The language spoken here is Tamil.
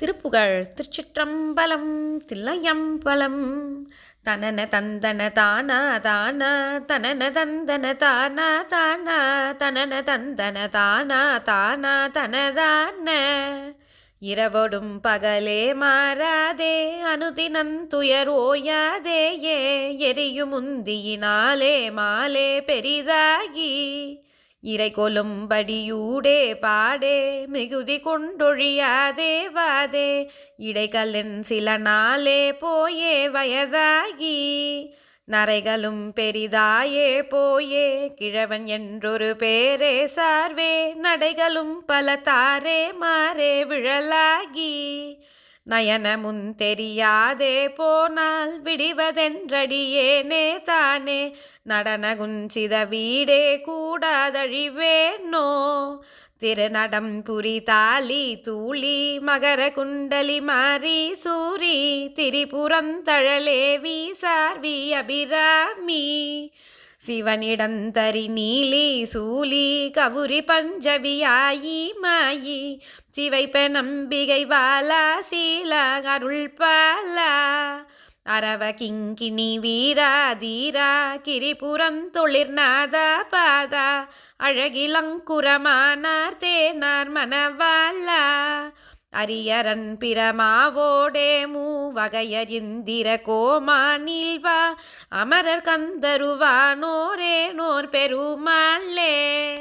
திருப்புகழ் திருச்சிற்றம்பலம் தில்லையம்பலம். தனன தந்தன தானா தானா தனன தந்தன தானா தானா தனன தந்தன தானா தானா தனதான. இரவொடும் பகலே மாறாதே அனுதினந்துயர் ஓயாதேயே எரியும் முந்தியினாலே மாலே பெரிதாகி இறை கொலும்படியூடே பாடே மிகுதி கொண்டொழியாதே வாதே. இடைக்கல்லன் சில நாளே போயே வயதாகி நரைகளும் பெரிதாயே போயே. கிழவன் என்றொரு பேரே சார்வே நடைகளும் பல தாரே மாறே விழலாகி. நயனமுன் தெரியாதே போனால் விடிவதென்றடியேனே தானே. நடனகுஞ்சித வீடே கூடாதழிவேனோ? திருநடம் புரி தாலி தூளி மகர குண்டலி மாரி சூரி திரிபுரந்தழலேவி சார்வி அபிராமி சிவனிடந்தரி நீலி சூலி கவுரி பஞ்சவியாயி மாயி. சிவைப்ப நம்பிகை வாலா சீலா அருள் பாலா. அரவ கிங்கிணி வீரா தீரா கிரிபுரந்தொழிர்நாதா பாதா. அழகிலங்குரமானார் தேனார் மணவாளா. அரியரன் பிரமாவோடே மூ வகையர் இந்திர கோமானில் வா. அமரர் கந்தருவானோரே நோர் பெருமாளே